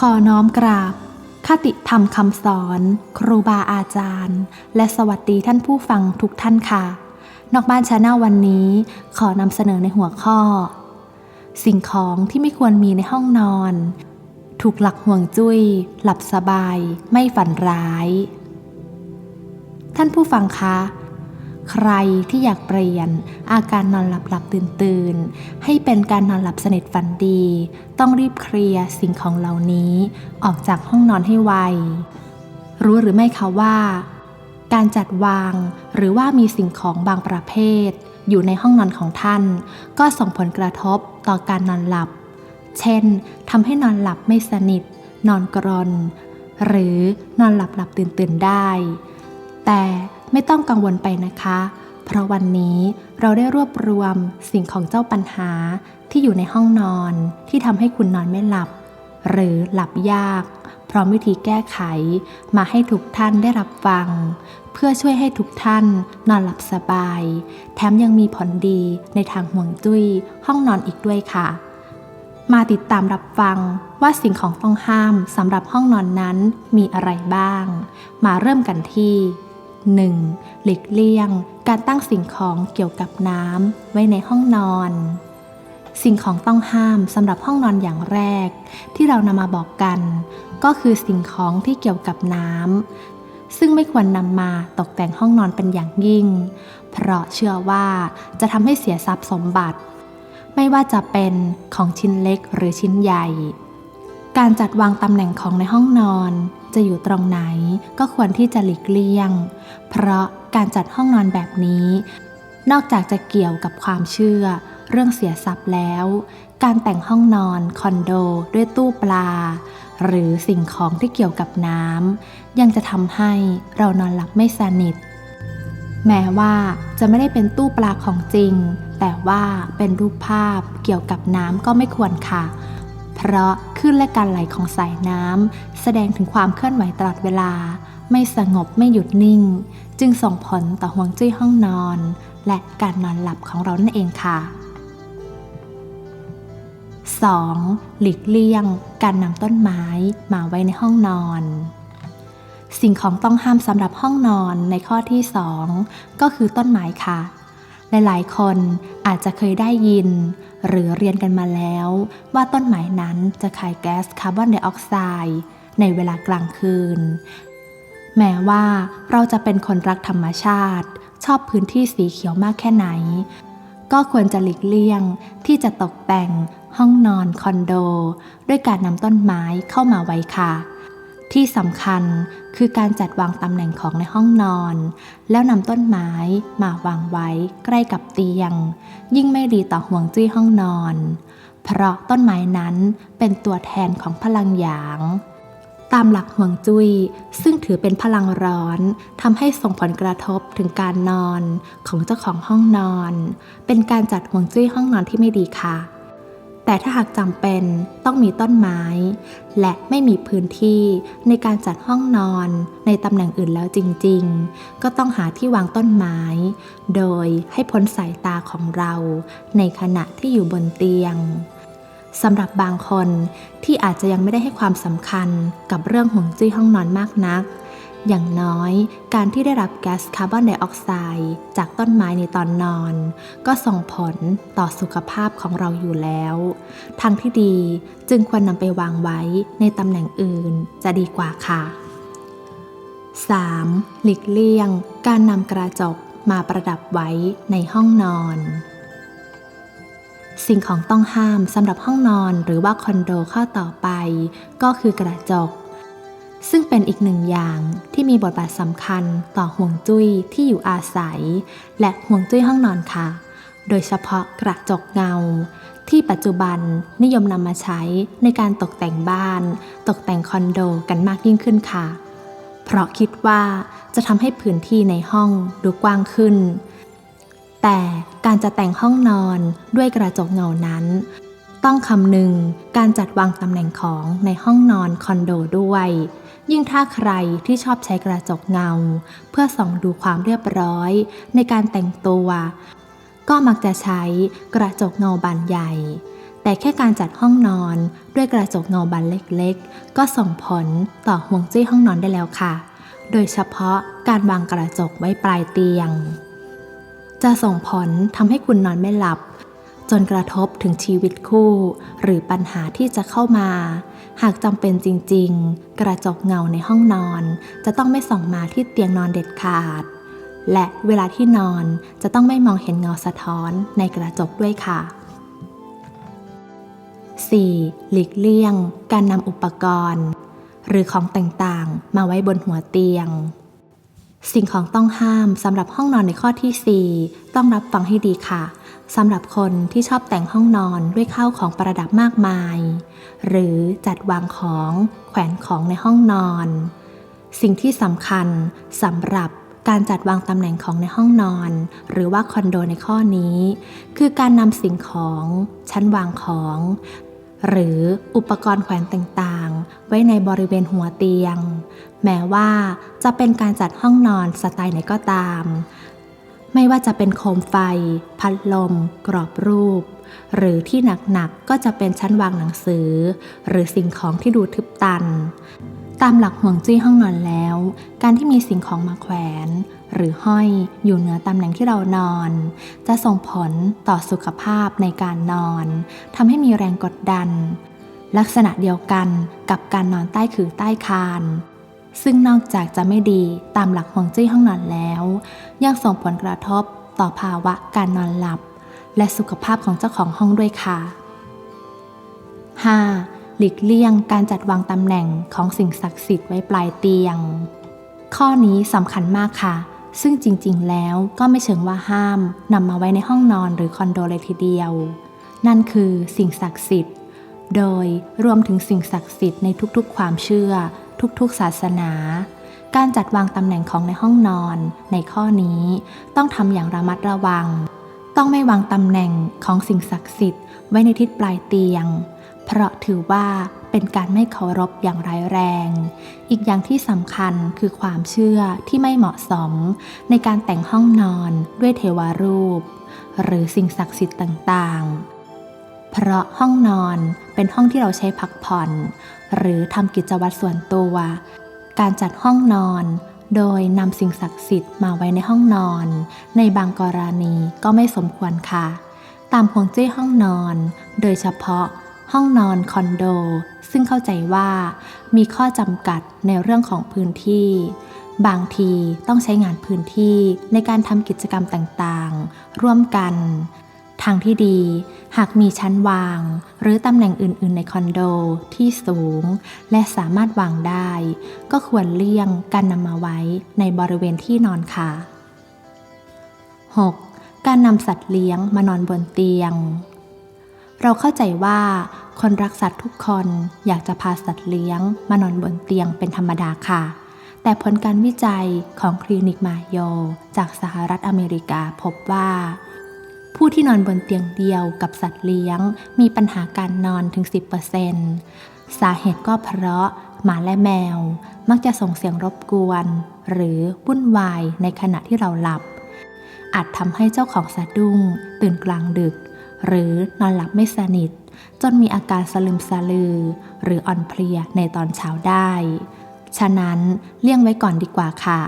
ขอน้อมกราบคติธรรมคำสอน ครูบาอาจารย์ และสวัสดีท่านผู้ฟังทุกท่านค่ะ นอกบ้านชาแนลวันนี้ ขอนำเสนอในหัวข้อ สิ่งของที่ไม่ควรมีในห้องนอน ถูกหลักห่วงจุ้ย หลับสบาย ไม่ฝันร้าย ท่านผู้ฟังคะ ใครที่อยากเปลี่ยน อาการนอนหลับหลับตื่นตื่นให้เป็นการนอนหลับสนิทฝันดี ต้องรีบเคลียร์สิ่งของเหล่านี้ ออกจากห้องนอนให้ไว รู้หรือไม่คะว่า การจัดวางหรือว่ามีสิ่งของบางประเภท อยู่ในห้องนอนของท่าน ก็ส่งผลกระทบต่อการนอนหลับ เช่นทำให้นอนหลับไม่สนิท นอนกรนหรือนอนหลับหลับตื่นตื่นได้ แต่ ไม่ต้องกังวลไปนะคะ เพราะวันนี้เราได้รวบรวมสิ่งของเจ้าปัญหาที่อยู่ในห้องนอนที่ทำให้คุณนอนไม่หลับ หรือหลับยาก พร้อมวิธีแก้ไขมาให้ทุกท่านได้รับฟัง เพื่อช่วยให้ทุกท่านนอนหลับสบาย แถมยังมีผลดีในทางห่วงจุ้ยห้องนอนอีกด้วยค่ะ มาติดตามรับฟังว่าสิ่งของต้องห้ามสำหรับห้องนอนนั้นมีอะไรบ้าง มาเริ่มกันที่ 1. หลีกเลี่ยง การตั้งสิ่งของเกี่ยวกับน้ำไว้ในห้องนอน สิ่งของต้องห้ามสำหรับห้องนอนอย่างแรก ที่เรานำมาบอกกัน ก็คือสิ่งของที่เกี่ยวกับน้ำซึ่งไม่ควรนำมาตกแต่งห้องนอนเป็นอย่างยิ่ง เพราะเชื่อว่าจะทำให้เสียทรัพย์สมบัติ ไม่ว่าจะเป็นของชิ้นเล็กหรือชิ้นใหญ่ การจัดวางตำแหน่งของในห้องนอน จะอยู่ตรงไหนก็ควรที่จะหลีกเลี่ยง เพราะการจัดห้องนอนแบบนี้ นอกจากจะเกี่ยวกับความเชื่อ เรื่องเสียทรัพย์แล้ว การแต่งห้องนอนคอนโดด้วยตู้ปลา หรือสิ่งของที่เกี่ยวกับน้ำยังจะทำให้เรานอนหลับไม่สนิท แม้ว่าจะไม่ได้เป็นตู้ปลาของจริง แต่ว่าเป็นรูปภาพเกี่ยวกับน้ำก็ไม่ควรค่ะเราะคลื่นและการไหลของสายน้ำแสดงถึงความเคลื่อนไหวตลอดเวลา ไม่สงบไม่หยุดนิ่ง จึงส่งผลต่อห่วงจุ้ยห้องนอน และการนอนหลับของเรานั่นเองค่ะ 2. หลีกเลี่ยง การนำต้นไม้มาไว้ในห้องนอน สิ่งของต้องห้ามสำหรับห้องนอนในข้อที่ 2 ก็คือต้นไม้ค่ะ หลายๆ คนอาจจะเคยได้ยิน หรือเรียนกันมาแล้ว ว่าต้นไม้นั้นจะขายแก๊สคาร์บอนไดออกไซด์ในเวลากลางคืน แม้ว่าเราจะเป็นคนรักธรรมชาติ ชอบพื้นที่สีเขียวมากแค่ไหน ก็ควรจะหลีกเลี่ยงที่จะตกแต่งห้องนอนคอนโด ด้วยการนำต้นไม้เข้ามาไว้ค่ะ ที่สำคัญคือการจัดวางตำแหน่งของในห้องนอน แล้วนำต้นไม้มาวางไว้ใกล้กับเตียง ยิ่งไม่ดีต่อห่วงจุ้ยห้องนอน เพราะต้นไม้นั้นเป็นตัวแทนของพลังหยาง ตามหลักห่วงจุ้ยซึ่งถือเป็นพลังร้อนทำให้ส่งผลกระทบถึงการนอนของเจ้าของห้องนอน เป็นการจัดห่วงจุ้ยห้องนอนที่ไม่ดีค่ะ แต่ถ้าหากจำเป็นต้องมีต้นไม้ และไม่มีพื้นที่ในการจัดห้องนอนในตำแหน่งอื่นแล้วจริงๆ ก็ต้องหาที่วางต้นไม้ โดยให้พ้นสายตาของเราในขณะที่อยู่บนเตียงสำหรับบางคนที่อาจจะยังไม่ได้ให้ความสำคัญกับเรื่องห่วงจุ้ยห้องนอนมากนัก อย่างน้อยการที่ได้รับแก๊สคาร์บอนไดออกไซด์จากต้นไม้ในตอนนอน ก็ส่งผลต่อสุขภาพของเราอยู่แล้ว ทางที่ดีจึงควรนำไปวางไว้ในตำแหน่งอื่นจะดีกว่าค่ะ 3. หลีกเลี่ยง การนำกระจกมาประดับไว้ในห้องนอน สิ่งของต้องห้ามสำหรับห้องนอนหรือว่าคอนโดข้อต่อไป ก็คือกระจก ซึ่งเป็นอีกหนึ่งอย่างที่มีบทบาทสำคัญต่อห่วงจุ้ยที่อยู่อาศัย และห่วงจุ้ยห้องนอนค่ะ โดยเฉพาะกระจกเงา ที่ปัจจุบันนิยมนำมาใช้ในการตกแต่งบ้าน ตกแต่งคอนโดกันมากยิ่งขึ้นค่ะ เพราะคิดว่าจะทำให้พื้นที่ในห้องดูกว้างขึ้น แต่การจะแต่งห้องนอนด้วยกระจกเงานั้น ต้องคำนึงการจัดวางตำแหน่งของในห้องนอนคอนโดด้วย ยิ่งถ้าใครที่ชอบใช้กระจกเงา เพื่อส่องดูความเรียบร้อย ในการแต่งตัว ก็มักจะใช้กระจกเงาบานใหญ่ แต่แค่การจัดห้องนอนด้วยกระจกเงาบานเล็กๆ ก็ส่งผลต่อห่วงจุ้ยห้องนอนได้แล้วค่ะ โดยเฉพาะการวางกระจกไว้ปลายเตียง จะส่งผลทำให้คุณนอนไม่หลับจนกระทบถึงชีวิตคู่ หรือปัญหาที่จะเข้ามา หากจำเป็นจริง ๆ กระจกเงาในห้องนอน จะต้องไม่ส่องมาที่เตียงนอนเด็ดขาด และเวลาที่นอนจะต้องไม่มองเห็นเงาสะท้อนในกระจกด้วยค่ะ 4. หลีกเลี่ยง การนำอุปกรณ์ หรือของต่างๆ มาไว้บนหัวเตียง สิ่งของต้องห้ามสำหรับห้องนอนในข้อที่ 4 ต้องรับฟังให้ดีค่ะ สำหรับคนที่ชอบแต่งห้องนอนด้วยข้าวของประดับมากมาย หรือจัดวางของแขวนของในห้องนอน สิ่งที่สำคัญสำหรับการจัดวางตำแหน่งของในห้องนอน หรือว่าคอนโดในข้อนี้ คือการนำสิ่งของ ชั้นวางของ หรืออุปกรณ์แขวนต่างๆ ไว้ในบริเวณหัวเตียง แม้ว่าจะเป็นการจัดห้องนอนสไตล์ไหนก็ตาม ไม่ว่าจะเป็นโคมไฟ พัดลม กรอบรูป หรือที่หนักๆก็จะเป็นชั้นวางหนังสือ หรือสิ่งของที่ดูทึบตัน ตามหลักห่วงจุ้ยห้องนอนแล้ว การที่มีสิ่งของมาแขวน หรือห้อยอยู่เหนือตำแหน่งที่เรานอน จะส่งผลต่อสุขภาพในการนอนทำให้มีแรงกดดัน ลักษณะเดียวกันกับการนอนใต้คือใต้คาน ซึ่งนอกจากจะไม่ดีตามหลักห่วงจุ้ยห้องนอนแล้ว ยังส่งผลกระทบต่อภาวะการนอนหลับ และสุขภาพของเจ้าของห้องด้วยค่ะ 5. หลีกเลี่ยงการจัดวางตำแหน่งของสิ่งศักดิ์สิทธิ์ไว้ปลายเตียง ข้อนี้สำคัญมากค่ะ ซึ่งจริงๆ แล้วก็ไม่เชิงว่าห้ามนำมาไว้ในห้องนอนหรือคอนโดเลยทีเดียว นั่นคือสิ่งศักดิ์สิทธิ์ โดยรวมถึงสิ่งศักดิ์สิทธิ์ในทุกๆ ความเชื่อ ทุกๆศาสนา การจัดวางตำแหน่งของในห้องนอนในข้อนี้ต้องทำอย่างระมัดระวัง ต้องไม่วางตำแหน่งของสิ่งศักดิ์สิทธิ์ไว้ในทิศปลายเตียง เพราะถือว่าเป็นการไม่เคารพอย่างร้ายแรง อีกอย่างที่สำคัญคือความเชื่อที่ไม่เหมาะสม ในการแต่งห้องนอนด้วยเทวรูป หรือสิ่งศักดิ์สิทธิ์ต่างๆ เพราะห้องนอนเป็นห้องที่เราใช้พักผ่อน หรือทำกิจวัตรส่วนตัว การจัดห้องนอน โดยนำสิ่งศักดิ์สิทธิ์มาไว้ในห้องนอน ในบางกรณีก็ไม่สมควรค่ะ ตามฮวงจุ้ยห้องนอน โดยเฉพาะห้องนอนคอนโด ซึ่งเข้าใจว่ามีข้อจำกัดในเรื่องของพื้นที่ บางทีต้องใช้งานพื้นที่ในการทำกิจกรรมต่างๆ ร่วมกัน ทางที่ดีหากมีชั้นวาง หรือตำแหน่งอื่น ๆ ในคอนโดที่สูง และสามารถวางได้ ก็ควรเลี่ยงการนำมาไว้ในบริเวณที่นอนค่ะ 6. การนำสัตว์เลี้ยงมานอนบนเตียง เราเข้าใจว่าคนรักสัตว์ทุกคนอยากจะพาสัตว์เลี้ยงมานอนบนเตียงเป็นธรรมดาค่ะ แต่ผลการวิจัยของคลินิกมาโย จากสหรัฐอเมริกาพบว่า ผู้ที่นอนบนเตียงเดียวกับสัตว์เลี้ยง มีปัญหาการนอนถึง 10%สาเหตุก็เพราะหมาและแมว มักจะส่งเสียงรบกวน หรือวุ่นวายในขณะที่เราหลับ อาจทำให้เจ้าของสะดุ้ง ตื่นกลางดึก หรือนอนหลับไม่สนิท จนมีอาการสลึมสลือ หรืออ่อนเพลียในตอนเช้าได้ ฉะนั้นเลี่ยงไว้ก่อนดีกว่าค่ะ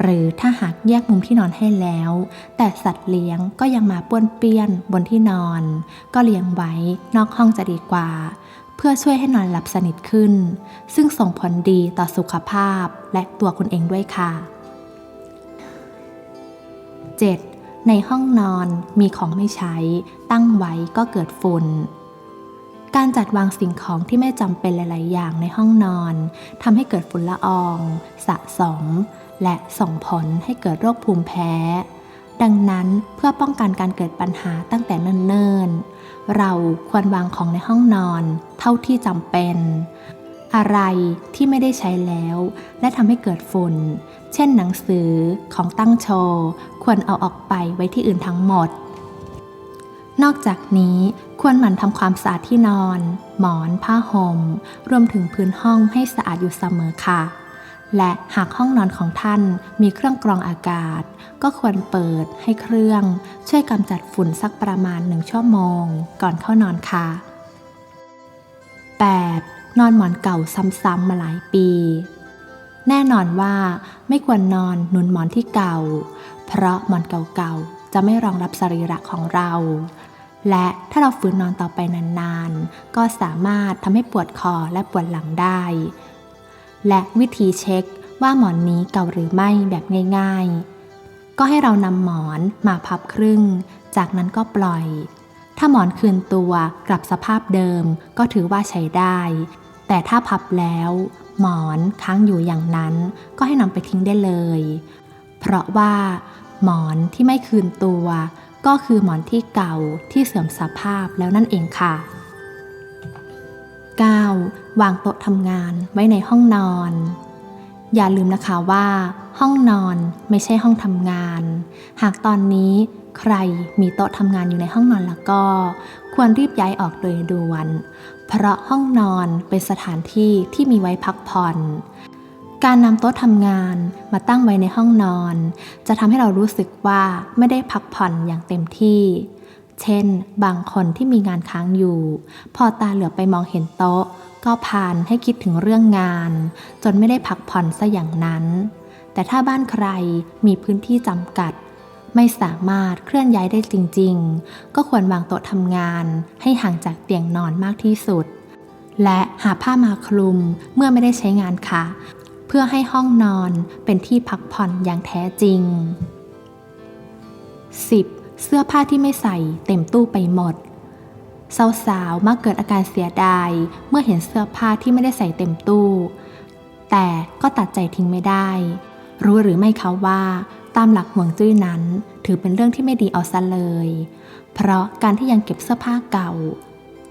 หรือถ้าหากแยกมุมที่นอนให้แล้ว แต่สัตว์เลี้ยงก็ยังมาป้วนเปี้ยนบนที่นอน ก็เลี้ยงไว้นอกห้องจะดีกว่า เพื่อช่วยให้นอนหลับสนิทขึ้น ซึ่งส่งผลดีต่อสุขภาพและตัวคุณเองด้วยค่ะ 7. ในห้องนอนมีของไม่ใช้ ตั้งไว้ก็เกิดฝุ่นการจัดวางสิ่งของที่ไม่จำเป็นหลาย ๆ อย่างในห้องนอนทำให้เกิดฝุ่นละออง สะสม และส่งผลให้เกิดโรคภูมิแพ้ ดังนั้นเพื่อป้องกันการเกิดปัญหาตั้งแต่เนิ่นๆ เราควรวางของในห้องนอน เท่าที่จำเป็น อะไรที่ไม่ได้ใช้แล้ว และทำให้เกิดฝุ่น เช่นหนังสือของตั้งโชว์ควรเอาออกไปไว้ที่อื่นทั้งหมด นอกจากนี้ควรหมั่นทำความสะอาดที่นอน หมอน ผ้าห่ม รวมถึงพื้นห้องให้สะอาดอยู่เสมอค่ะ และหากห้องนอนของท่านมีเครื่องกรองอากาศ ก็ควรเปิดให้เครื่อง ช่วยกำจัดฝุ่นสักประมาณหนึ่งชั่วโมง ก่อนเข้านอนค่ะ 8. นอนหมอนเก่าซ้ำๆมาหลายปี แน่นอนว่าไม่ควรนอนหนุนหมอนที่เก่า เพราะหมอนเก่าๆจะไม่รองรับสรีระของเรา และถ้าเราฝืนนอนต่อไปนานๆ ก็สามารถทำให้ปวดคอและปวดหลังได้ และวิธีเช็คว่าหมอนนี้เก่าหรือไม่แบบง่าย ๆ ก็ให้เรานำหมอนมาพับครึ่ง จากนั้นก็ปล่อย ถ้าหมอนคืนตัวกลับสภาพเดิมก็ถือว่าใช้ได้ แต่ถ้าพับแล้ว หมอนค้างอยู่อย่างนั้น ก็ให้นำไปทิ้งได้เลย เพราะว่า หมอนที่ไม่คืนตัว ก็คือหมอนที่เก่าที่เสื่อมสภาพแล้วนั่นเองค่ะ 9. วางโต๊ะทำงานไว้ในห้องนอน อย่าลืมนะคะว่า ห้องนอนไม่ใช่ห้องทำงาน หากตอนนี้ใครมีโต๊ะทำงานอยู่ในห้องนอนแล้วก็ ควรรีบย้ายออกโดยด่วน เพราะห้องนอนเป็นสถานที่ที่มีไว้พักผ่อน การนำโต๊ะทำงานมาตั้งไว้ในห้องนอน จะทำให้เรารู้สึกว่าไม่ได้พักผ่อนอย่างเต็มที่ เช่น บางคนที่มีงานค้างอยู่ พอตาเหลือไปมองเห็นโต๊ะ ก็พานให้คิดถึงเรื่องงาน จนไม่ได้พักผ่อนซะอย่างนั้น แต่ถ้าบ้านใครมีพื้นที่จำกัด ไม่สามารถเคลื่อนย้ายได้จริง ๆ ก็ควรวางโต๊ะทำงาน ให้ห่างจากเตียงนอนมากที่สุด และหาผ้ามาคลุมเมื่อไม่ได้ใช้งานค่ะ เพื่อให้ห้องนอนเป็นที่พักผ่อนอย่างแท้จริง 10. เสื้อผ้าที่ไม่ใส่เต็มตู้ไปหมด สาวๆมักเกิดอาการเสียดาย เมื่อเห็นเสื้อผ้าที่ไม่ได้ใส่เต็มตู้ แต่ก็ตัดใจทิ้งไม่ได้ รู้หรือไม่คะว่า ตามหลักห่วงจุ้ยนั้น ถือเป็นเรื่องที่ไม่ดีเอาซะเลย เพราะการที่ยังเก็บเสื้อผ้าเก่า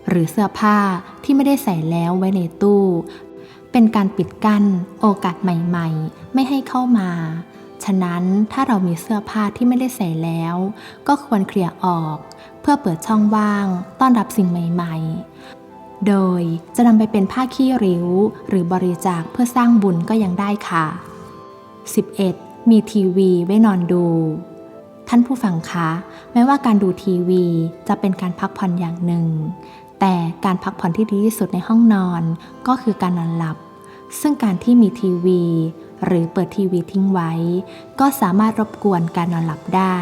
หรือเสื้อผ้าที่ไม่ได้ใส่แล้วไว้ในตู้ เป็นการปิดกั้นโอกาสใหม่ ๆ ไม่ให้เข้ามา ฉะนั้นถ้าเรามีเสื้อผ้าที่ไม่ได้ใส่แล้ว ก็ควรเคลียร์ออก เพื่อเปิดช่องว่าง ต้อนรับสิ่งใหม่ ๆ โดยจะนำไปเป็นผ้าขี้ริ้ว หรือบริจาคเพื่อสร้างบุญก็ยังได้ค่ะ 11. มีทีวีไว้นอนดูท่านผู้ฟังคะแม้ว่าการดูทีวีจะเป็นการพักผ่อนอย่างหนึ่ง แต่การพักผ่อนที่ดีที่สุดในห้องนอนก็คือการนอนหลับ ซึ่งการที่มีทีวี หรือเปิดทีวีทิ้งไว้ ก็สามารถรบกวนการนอนหลับได้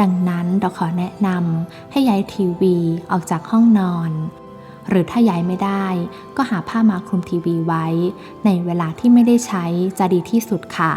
ดังนั้นเราขอแนะนำให้ย้ายทีวีออกจากห้องนอน หรือถ้าย้ายไม่ได้ ก็หาผ้ามาคลุมทีวีไว้ ในเวลาที่ไม่ได้ใช้จะดีที่สุดค่ะ